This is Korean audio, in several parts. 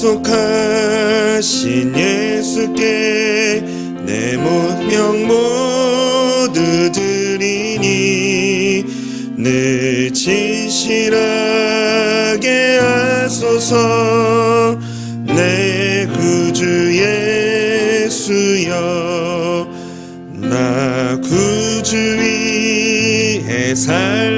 대속하신 예수께 내 모명 모두 드리니 늘 진실하게 하소서. 내 구주 예수여 나 구주 위에 살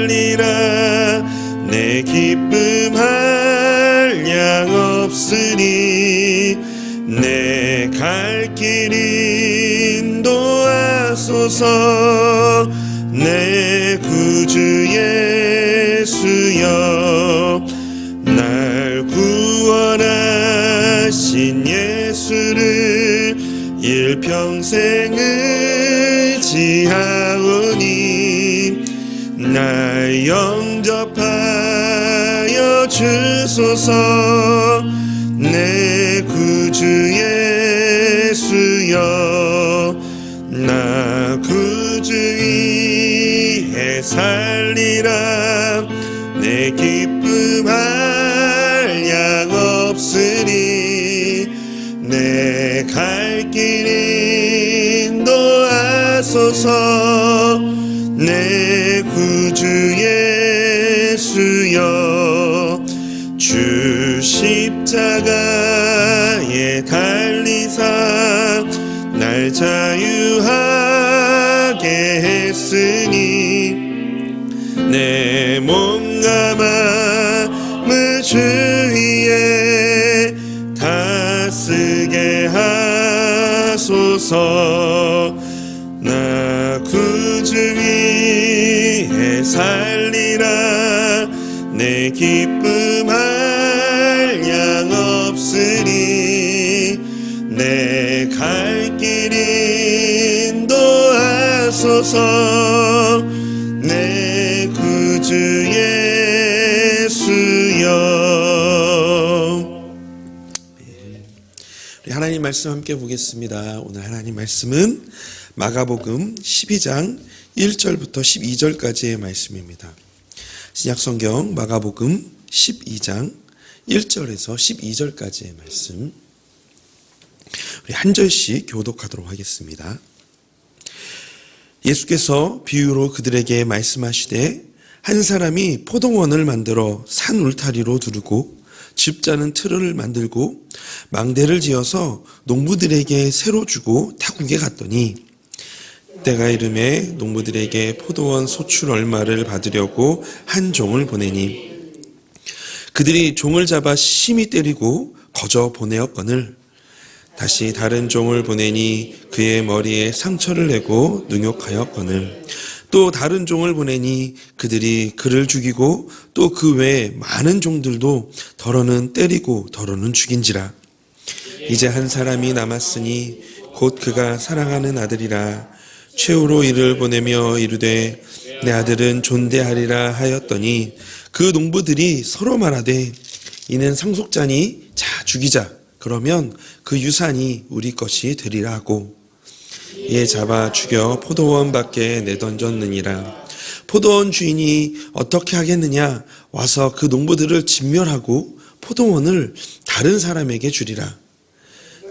인도하소서. 내 구주 예수여 날 구원하신 예수를 일평생 의지하오니 날 영접하여 주소서. 내 구주 예수여 살리라. 내 기쁨 한량 없으니 내 갈 길 인도하소서. 내 구주 예수여 주 십자가에 달리사 날 자유하게 했으니 내 몸과 마음을 주 위에 다스게 하소서. 나 구주 위에 살리라. 내 기쁨 한량 없으니 내 갈 길 인도하소서 말씀 함께 보겠습니다. 오늘 하나님 말씀은 마가복음 12장 1절부터 12절까지의 말씀입니다. 신약성경 마가복음 12장 1절에서 12절까지의 말씀. 우리 한 절씩 교독하도록 하겠습니다. 예수께서 비유로 그들에게 말씀하시되 한 사람이 포동원을 만들어 산 울타리로 두르고 집자는 틀을 만들고 망대를 지어서 농부들에게 새로 주고 타국에 갔더니 때가 이름에 농부들에게 포도원 소출 얼마를 받으려고 한 종을 보내니 그들이 종을 잡아 심히 때리고 거저 보내었거늘. 다시 다른 종을 보내니 그의 머리에 상처를 내고 능욕하였거늘 또 다른 종을 보내니 그들이 그를 죽이고 또 그 외에 많은 종들도 더러는 때리고 더러는 죽인지라. 이제 한 사람이 남았으니 곧 그가 사랑하는 아들이라. 최후로 이를 보내며 이르되 내 아들은 존대하리라 하였더니 그 농부들이 서로 말하되 이는 상속자니 자 죽이자. 그러면 그 유산이 우리 것이 되리라 하고 이에 잡아 죽여 포도원 밖에 내던졌느니라. 포도원 주인이 어떻게 하겠느냐? 와서 그 농부들을 진멸하고 포도원을 다른 사람에게 주리라.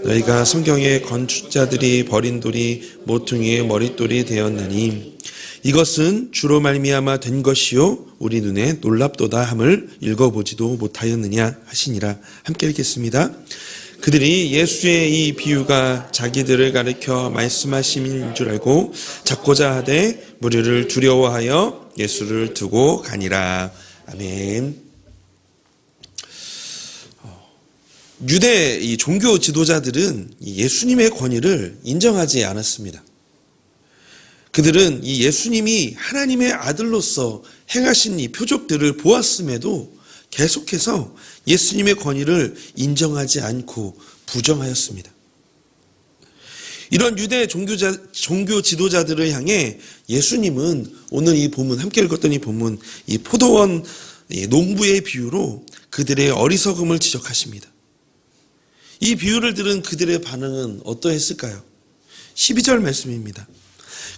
너희가 성경의 건축자들이 버린 돌이 모퉁이의 머릿돌이 되었나니 이것은 주로 말미암아 된 것이요 우리 눈에 놀랍도다 함을 읽어보지도 못하였느냐 하시니라. 함께 읽겠습니다. 그들이 예수의 이 비유가 자기들을 가리켜 말씀하심인 줄 알고 잡고자 하되 무리를 두려워하여 예수를 두고 가니라. 아멘. 유대 이 종교 지도자들은 이 예수님의 권위를 인정하지 않았습니다. 그들은 이 예수님이 하나님의 아들로서 행하신 이 표적들을 보았음에도 계속해서 예수님의 권위를 인정하지 않고 부정하였습니다. 이런 유대 종교자, 종교 지도자들을 향해 예수님은 오늘 이 본문, 함께 읽었던 이 본문, 이 포도원 이 농부의 비유로 그들의 어리석음을 지적하십니다. 이 비유를 들은 그들의 반응은 어떠했을까요? 12절 말씀입니다.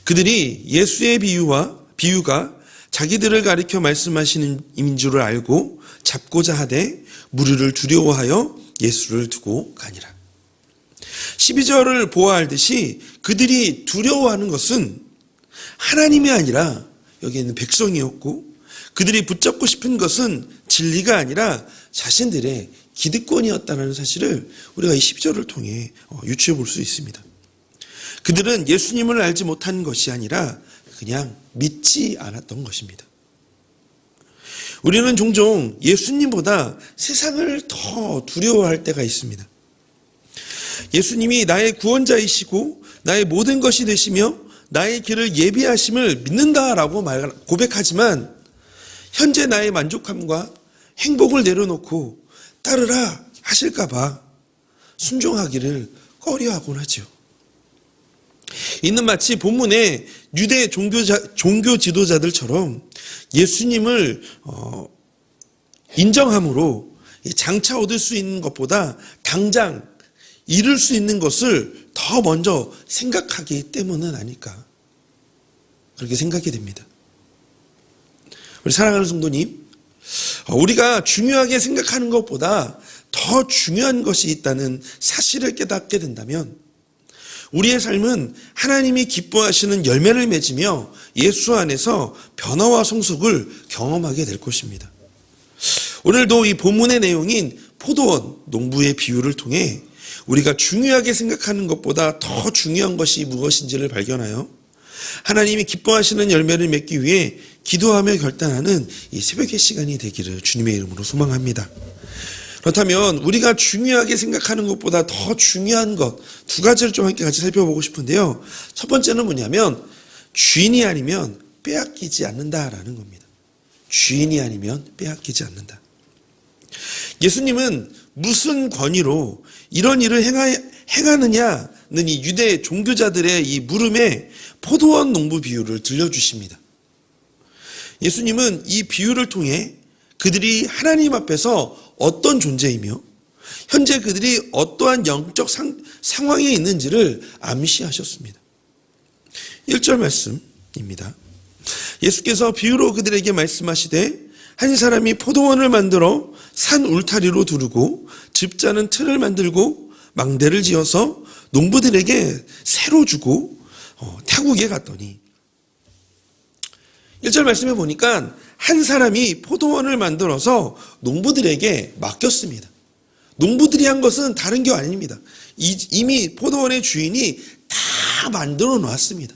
그들이 예수의 비유와 비유가 자기들을 가리켜 말씀하시는 임인 줄을 알고 잡고자 하되 무리를 두려워하여 예수를 두고 가니라. 12절을 보아알듯이 그들이 두려워하는 것은 하나님이 아니라 여기 있는 백성이었고 그들이 붙잡고 싶은 것은 진리가 아니라 자신들의 기득권이었다는 사실을 우리가 이 12절을 통해 어, 유추해 볼 수 있습니다. 그들은 예수님을 알지 못한 것이 아니라 그냥 믿지 않았던 것입니다. 우리는 종종 예수님보다 세상을 더 두려워할 때가 있습니다. 예수님이 나의 구원자이시고 나의 모든 것이 되시며 나의 길을 예비하심을 믿는다라고 말, 고백하지만 현재 나의 만족함과 행복을 내려놓고 따르라 하실까봐 순종하기를 꺼려하곤 하죠. 이는 마치 본문의 유대 종교자, 종교 지도자들처럼 예수님을 어, 인정함으로 장차 얻을 수 있는 것보다 당장 이룰 수 있는 것을 더 먼저 생각하기 때문은 아닐까. 그렇게 생각이 됩니다. 우리 사랑하는 성도님, 어, 우리가 중요하게 생각하는 것보다 더 중요한 것이 있다는 사실을 깨닫게 된다면 우리의 삶은 하나님이 기뻐하시는 열매를 맺으며 예수 안에서 변화와 성숙을 경험하게 될 것입니다. 오늘도 이 본문의 내용인 포도원 농부의 비유를 통해 우리가 중요하게 생각하는 것보다 더 중요한 것이 무엇인지를 발견하여 하나님이 기뻐하시는 열매를 맺기 위해 기도하며 결단하는 이 새벽의 시간이 되기를 주님의 이름으로 소망합니다. 그렇다면 우리가 중요하게 생각하는 것보다 더 중요한 것 두 가지를 좀 함께 같이 살펴보고 싶은데요. 첫 번째는 뭐냐면 주인이 아니면 빼앗기지 않는다라는 겁니다. 주인이 아니면 빼앗기지 않는다. 예수님은 무슨 권위로 이런 일을 행하, 행하느냐는 이 유대 종교자들의 이 물음에 포도원 농부 비유를 들려주십니다. 예수님은 이 비유를 통해 그들이 하나님 앞에서 어떤 존재이며 현재 그들이 어떠한 영적 상, 상황에 있는지를 암시하셨습니다. 1절 말씀입니다. 예수께서 비유로 그들에게 말씀하시되 한 사람이 포도원을 만들어 산 울타리로 두르고 집자는 틀을 만들고 망대를 지어서 농부들에게 새로 주고 어, 타국에 갔더니 1절 말씀에 보니까 한 사람이 포도원을 만들어서 농부들에게 맡겼습니다. 농부들이 한 것은 다른 게 아닙니다. 이미 포도원의 주인이 다 만들어 놨습니다.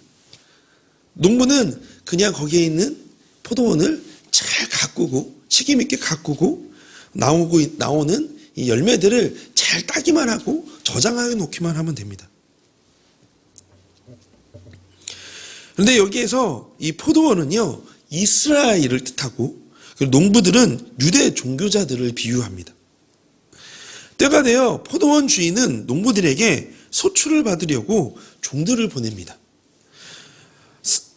농부는 그냥 거기에 있는 포도원을 잘 가꾸고 책임 있게 가꾸고 나오고 나오는 이 열매들을 잘 따기만 하고 저장해 놓기만 하면 됩니다. 그런데 여기에서 이 포도원은요 이스라엘을 뜻하고 농부들은 유대 종교자들을 비유합니다. 때가 되어 포도원 주인은 농부들에게 소출을 받으려고 종들을 보냅니다.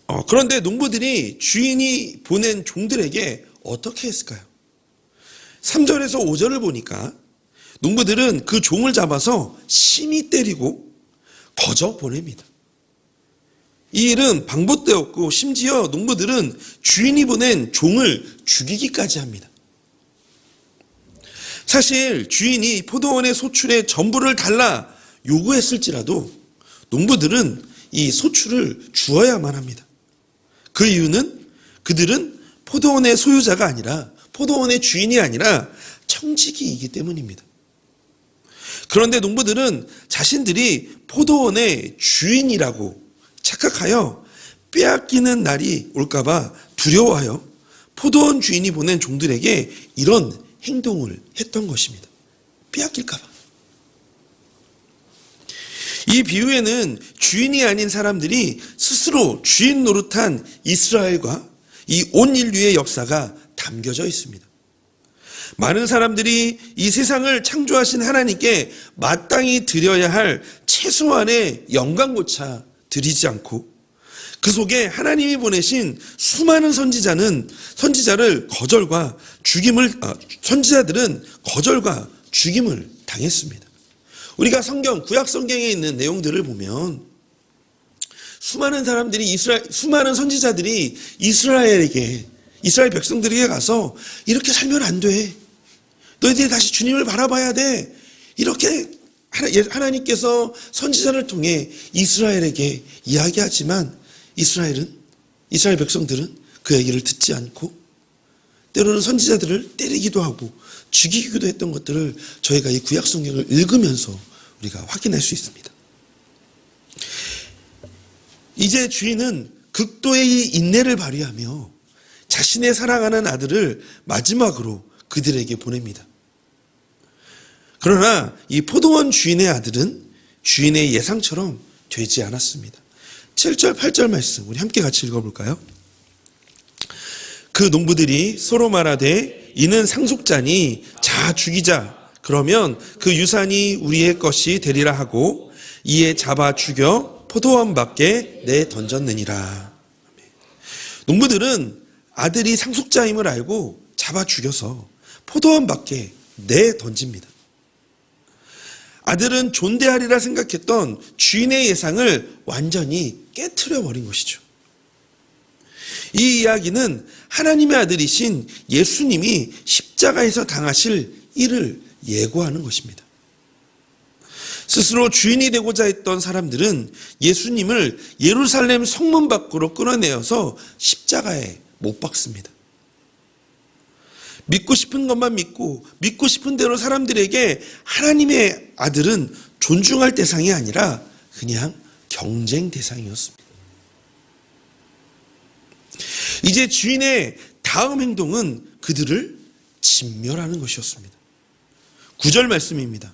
어, 그런데 농부들이 주인이 보낸 종들에게 어떻게 했을까요? 3절에서 5절을 보니까 농부들은 그 종을 잡아서 심히 때리고 거저 보냅니다. 이 일은 방법되었고 심지어 농부들은 주인이 보낸 종을 죽이기까지 합니다. 사실 주인이 포도원의 소출의 전부를 달라 요구했을지라도 농부들은 이 소출을 주어야만 합니다. 그 이유는 그들은 포도원의 소유자가 아니라 포도원의 주인이 아니라 청지기이기 때문입니다. 그런데 농부들은 자신들이 포도원의 주인이라고 착각하여 빼앗기는 날이 올까봐 두려워하여 포도원 주인이 보낸 종들에게 이런 행동을 했던 것입니다. 빼앗길까봐. 이 비유에는 주인이 아닌 사람들이 스스로 주인 노릇한 이스라엘과 이 온 인류의 역사가 담겨져 있습니다. 많은 사람들이 이 세상을 창조하신 하나님께 마땅히 드려야 할 최소한의 영광고차 드리지 않고 그 속에 하나님이 보내신 수많은 선지자는 선지자를 거절과 죽임을 아, 선지자들은 거절과 죽임을 당했습니다. 우리가 성경 구약 성경에 있는 내용들을 보면 수많은 사람들이 이스라엘 수많은 선지자들이 이스라엘에게 이스라엘 백성들에게 가서 이렇게 살면 안 돼. 너희들이 다시 주님을 바라봐야 돼. 이렇게 하나- 예, 하나님께서 선지자를 통해 이스라엘에게 이야기하지만 이스라엘은 이스라엘 백성들은 그 얘기를 듣지 않고 때로는 선지자들을 때리기도 하고 죽이기도 했던 것들을 저희가 이 구약 성경을 읽으면서 우리가 확인할 수 있습니다. 이제 주인은 극도의 이 인내를 발휘하며 자신의 사랑하는 아들을 마지막으로 그들에게 보냅니다. 그러나 이 포도원 주인의 아들은 주인의 예상처럼 되지 않았습니다. 7절, 8절 말씀 우리 함께 같이 읽어볼까요? 그 농부들이 서로 말하되 이는 상속자니 자 죽이자 그러면 그 유산이 우리의 것이 되리라 하고 이에 잡아 죽여 포도원 밖에 내 던졌느니라. 농부들은 아들이 상속자임을 알고 잡아 죽여서 포도원 밖에 내 던집니다. 아들은 존대하리라 생각했던 주인의 예상을 완전히 깨트려 버린 것이죠. 이 이야기는 하나님의 아들이신 예수님이 십자가에서 당하실 일을 예고하는 것입니다. 스스로 주인이 되고자 했던 사람들은 예수님을 예루살렘 성문 밖으로 끌어내어서 십자가에 못 박습니다. 믿고 싶은 것만 믿고 믿고 싶은 대로 사람들에게 하나님의 아들은 존중할 대상이 아니라 그냥 경쟁 대상이었습니다. 이제 주인의 다음 행동은 그들을 진멸하는 것이었습니다. 구절 말씀입니다.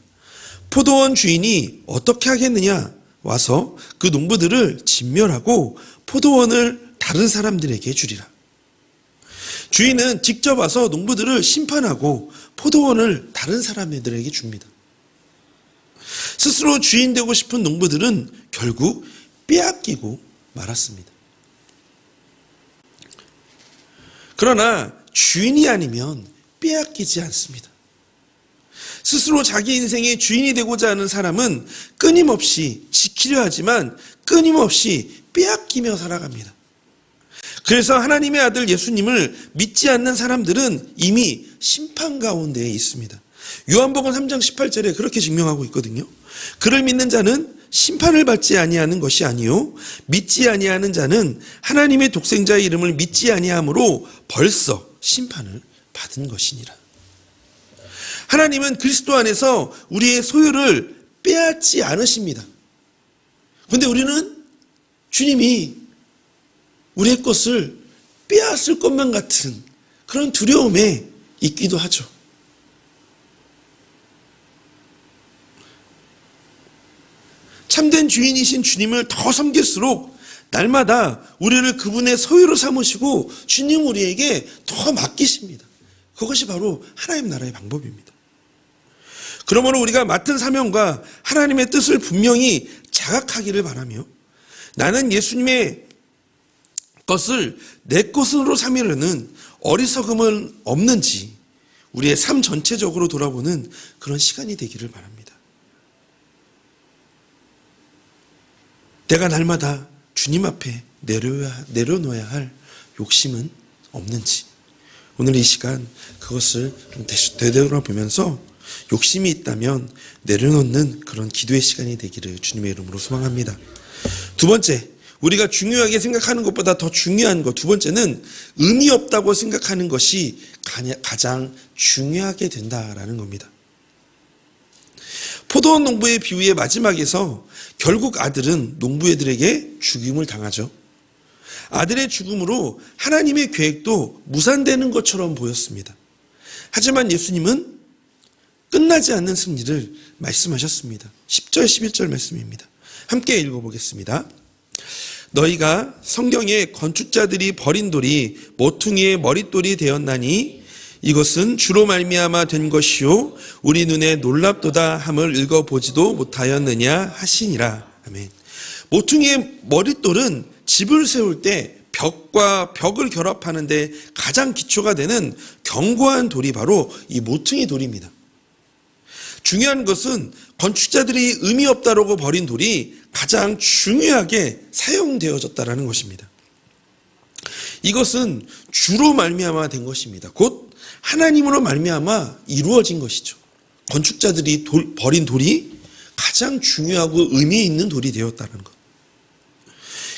포도원 주인이 어떻게 하겠느냐? 와서 그 농부들을 진멸하고 포도원을 다른 사람들에게 주리라. 주인은 직접 와서 농부들을 심판하고 포도원을 다른 사람들에게 줍니다. 스스로 주인 되고 싶은 농부들은 결국 빼앗기고 말았습니다. 그러나 주인이 아니면 빼앗기지 않습니다. 스스로 자기 인생의 주인이 되고자 하는 사람은 끊임없이 지키려 하지만 끊임없이 빼앗기며 살아갑니다. 그래서 하나님의 아들 예수님을 믿지 않는 사람들은 이미 심판 가운데에 있습니다. 요한복음 3장 18절에 그렇게 증명하고 있거든요. 그를 믿는 자는 심판을 받지 아니하는 것이 아니요 믿지 아니하는 자는 하나님의 독생자의 이름을 믿지 아니함으로 벌써 심판을 받은 것이니라. 하나님은 그리스도 안에서 우리의 소유를 빼앗지 않으십니다. 근데 우리는 주님이 우리의 것을 빼앗을 것만 같은 그런 두려움에 있기도 하죠. 참된 주인이신 주님을 더 섬길수록 날마다 우리를 그분의 소유로 삼으시고 주님 우리에게 더 맡기십니다. 그것이 바로 하나님 나라의 방법입니다. 그러므로 우리가 맡은 사명과 하나님의 뜻을 분명히 자각하기를 바라며 나는 예수님의 것을 내 것으로 삼으려는 어리석음은 없는지 우리의 삶 전체적으로 돌아보는 그런 시간이 되기를 바랍니다. 내가 날마다 주님 앞에 내려야, 내려놓아야 할 욕심은 없는지 오늘 이 시간 그것을 좀 되돌아보면서 욕심이 있다면 내려놓는 그런 기도의 시간이 되기를 주님의 이름으로 소망합니다. 두 번째, 우리가 중요하게 생각하는 것보다 더 중요한 것, 두 번째는 의미 없다고 생각하는 것이 가장 중요하게 된다라는 겁니다. 포도원 농부의 비유의 마지막에서 결국 아들은 농부애들에게 죽임을 당하죠. 아들의 죽음으로 하나님의 계획도 무산되는 것처럼 보였습니다. 하지만 예수님은 끝나지 않는 승리를 말씀하셨습니다. 10절, 11절 말씀입니다. 함께 읽어보겠습니다. 너희가 성경에 건축자들이 버린 돌이 모퉁이의 머릿돌이 되었나니 이것은 주로 말미암아 된 것이요 우리 눈에 놀랍도다 함을 읽어보지도 못하였느냐 하시니라. 아멘. 모퉁이의 머릿돌은 집을 세울 때 벽과 벽을 결합하는데 가장 기초가 되는 견고한 돌이 바로 이 모퉁이 돌입니다. 중요한 것은 건축자들이 의미 없다라고 버린 돌이 가장 중요하게 사용되어졌다라는 것입니다. 이것은 주로 말미암아 된 것입니다. 곧 하나님으로 말미암아 이루어진 것이죠. 건축자들이 돌, 버린 돌이 가장 중요하고 의미 있는 돌이 되었다는 것.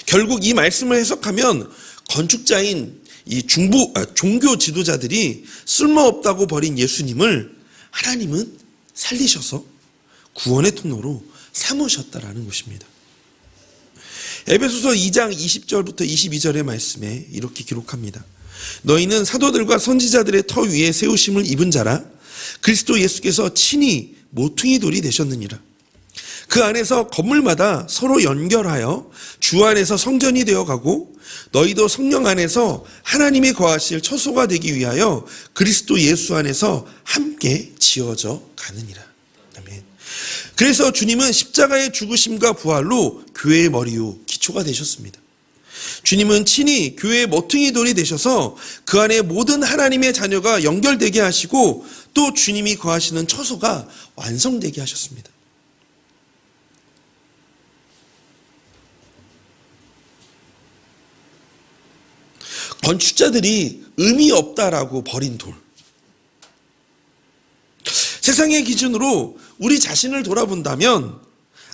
결국 이 말씀을 해석하면 건축자인 이 중부 아, 종교 지도자들이 쓸모없다고 버린 예수님을 하나님은 살리셔서 구원의 통로로 삼으셨다라는 것입니다. 에베소서 2장 20절부터 22절의 말씀에 이렇게 기록합니다. 너희는 사도들과 선지자들의 터 위에 세우심을 입은 자라 그리스도 예수께서 친히 모퉁이 돌이 되셨느니라. 그 안에서 건물마다 서로 연결하여 주 안에서 성전이 되어 가고 너희도 성령 안에서 하나님이 거하실 처소가 되기 위하여 그리스도 예수 안에서 함께 지어져 가느니라. 그래서 주님은 십자가의 죽으심과 부활로 교회의 머리요 기초가 되셨습니다. 주님은 친히 교회의 모퉁이 돌이 되셔서 그 안에 모든 하나님의 자녀가 연결되게 하시고 또 주님이 거하시는 처소가 완성되게 하셨습니다. 건축자들이 의미 없다라고 버린 돌. 세상의 기준으로 우리 자신을 돌아본다면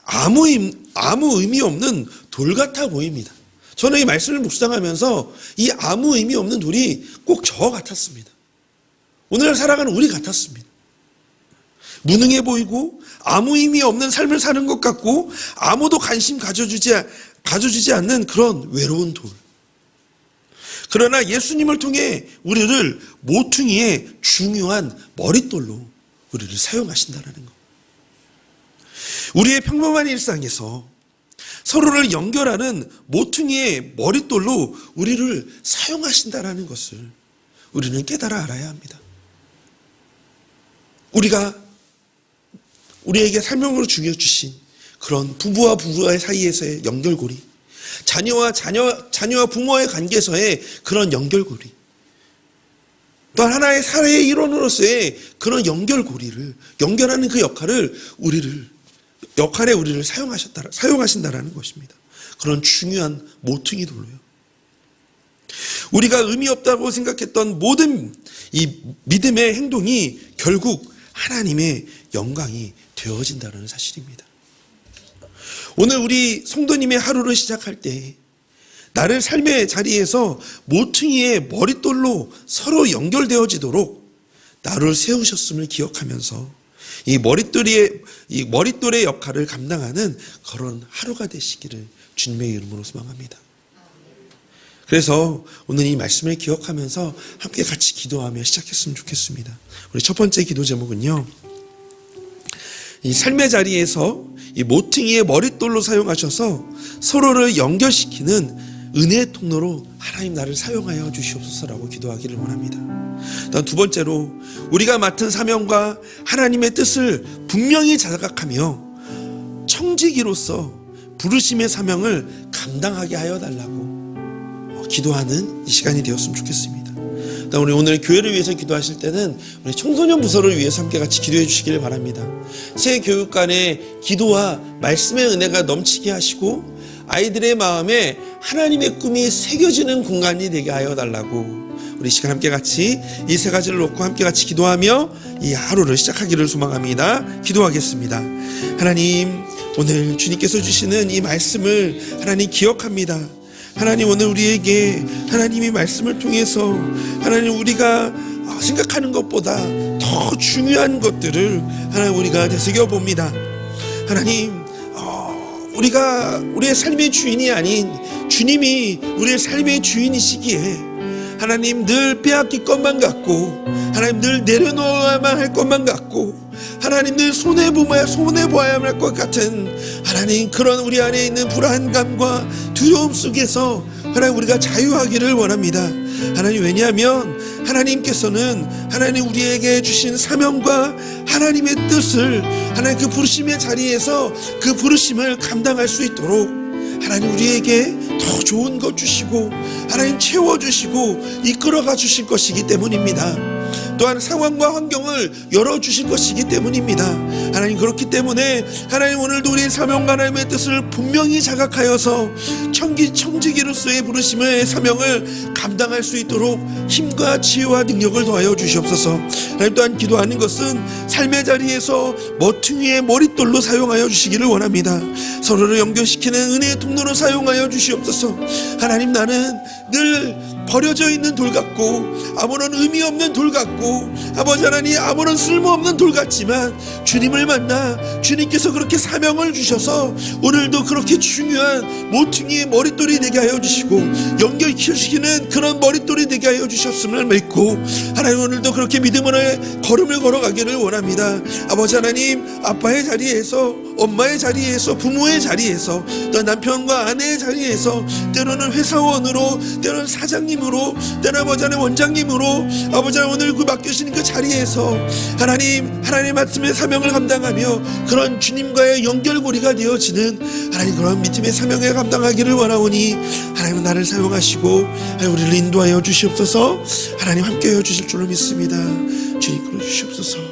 아무, 아무 의미 없는 돌 같아 보입니다. 저는 이 말씀을 묵상하면서 이 아무 의미 없는 돌이 꼭 저 같았습니다. 오늘 살아가는 우리 같았습니다. 무능해 보이고 아무 의미 없는 삶을 사는 것 같고 아무도 관심 가져주지, 가져주지 않는 그런 외로운 돌. 그러나 예수님을 통해 우리를 모퉁이의 중요한 머릿돌로 우리를 사용하신다는 것. 우리의 평범한 일상에서 서로를 연결하는 모퉁이의 머릿돌로 우리를 사용하신다는 것을 우리는 깨달아 알아야 합니다. 우리가 우리에게 설명으로 주겨주신 그런 부부와 부부의 사이에서의 연결고리, 자녀와 자녀, 자녀와 부모의 관계에서의 그런 연결고리, 또 하나의 사회의 일원으로서의 그런 연결고리를, 연결하는 그 역할을 우리를, 역할에 우리를 사용하셨다, 사용하신다라는 것입니다. 그런 중요한 모퉁이 돌로요. 우리가 의미 없다고 생각했던 모든 이 믿음의 행동이 결국 하나님의 영광이 되어진다는 사실입니다. 오늘 우리 성도님의 하루를 시작할 때 나를 삶의 자리에서 모퉁이의 머릿돌로 서로 연결되어지도록 나를 세우셨음을 기억하면서 이 머릿돌의 이 머릿돌의 역할을 감당하는 그런 하루가 되시기를 주님의 이름으로 소망합니다. 그래서 오늘 이 말씀을 기억하면서 함께 같이 기도하며 시작했으면 좋겠습니다. 우리 첫 번째 기도 제목은요. 이 삶의 자리에서 이 모퉁이의 머릿돌로 사용하셔서 서로를 연결시키는 은혜의 통로로 하나님 나를 사용하여 주시옵소서라고 기도하기를 원합니다. 두 번째로 우리가 맡은 사명과 하나님의 뜻을 분명히 자각하며 청지기로서 부르심의 사명을 감당하게 하여 달라고 기도하는 이 시간이 되었으면 좋겠습니다. 우리 오늘 교회를 위해서 기도하실 때는 우리 청소년 부서를 위해서 함께 같이 기도해 주시기를 바랍니다. 새 교육관에 기도와 말씀의 은혜가 넘치게 하시고 아이들의 마음에 하나님의 꿈이 새겨지는 공간이 되게 하여 달라고 우리 시간 함께 같이 이 세 가지를 놓고 함께 같이 기도하며 이 하루를 시작하기를 소망합니다. 기도하겠습니다. 하나님, 오늘 주님께서 주시는 이 말씀을 하나님 기억합니다. 하나님 오늘 우리에게 하나님의 말씀을 통해서 하나님 우리가 생각하는 것보다 더 중요한 것들을 하나님 우리가 되새겨 봅니다. 하나님 어, 우리가 우리의 삶의 주인이 아닌 주님이 우리의 삶의 주인이시기에 하나님 늘 빼앗길 것만 같고 하나님 늘 내려놓아야만 할 것만 같고 하나님 늘 손해 보아야 손해 보아야만 할 것 같은 하나님 그런 우리 안에 있는 불안감과 두려움 속에서 하나님 우리가 자유하기를 원합니다. 하나님 왜냐하면 하나님께서는 하나님 우리에게 주신 사명과 하나님의 뜻을 하나님 그 부르심의 자리에서 그 부르심을 감당할 수 있도록 하나님 우리에게 더 좋은 것 주시고 하나님 채워 주시고 이끌어가 주실 것이기 때문입니다. 또한 상황과 환경을 열어 주실 것이기 때문입니다. 하나님 그렇기 때문에 하나님 오늘도 우리의 사명과 하나님의 뜻을 분명히 자각하여서 청기 청지기로서의 부르심의 사명을 감당할 수 있도록 힘과 지혜와 능력을 더하여 주시옵소서. 하나님 또한 기도하는 것은 삶의 자리에서 머퉁이의 머릿돌로 사용하여 주시기를 원합니다. 서로를 연결시키는 은혜의 통로로 사용하여 주시옵소서. 하나님 나는 늘 버려져 있는 돌 같고 아무런 의미 없는 돌 같고 아버지 하나님 아무런 쓸모없는 돌 같지만 주님을 만나 주님께서 그렇게 사명을 주셔서 오늘도 그렇게 중요한 모퉁이의 머릿돌이 되게 하여 주시고 연결시키는 그런 머릿돌이 되게 하여 주셨음을 믿고 하나님 오늘도 그렇게 믿음으로 걸음을 걸어가기를 원합니다. 아버지 하나님 아빠의 자리에서 엄마의 자리에서 부모의 자리에서 또 남편과 아내의 자리에서 때로는 회사원으로 때로는 사장님 으로 때로는 아버지 하나님 원장님으로 아버지 하나님 오늘 그 맡겨주시는 그 자리에서 하나님 하나님 말씀의 사명을 감당하며 그런 주님과의 연결고리가 되어지는 하나님 그런 믿음의 사명을 감당하기를 원하오니 하나님은 나를 사용하시고 하나님 우리를 인도하여 주시옵소서. 하나님 함께하여 주실 줄로 믿습니다. 주님 그러 주시옵소서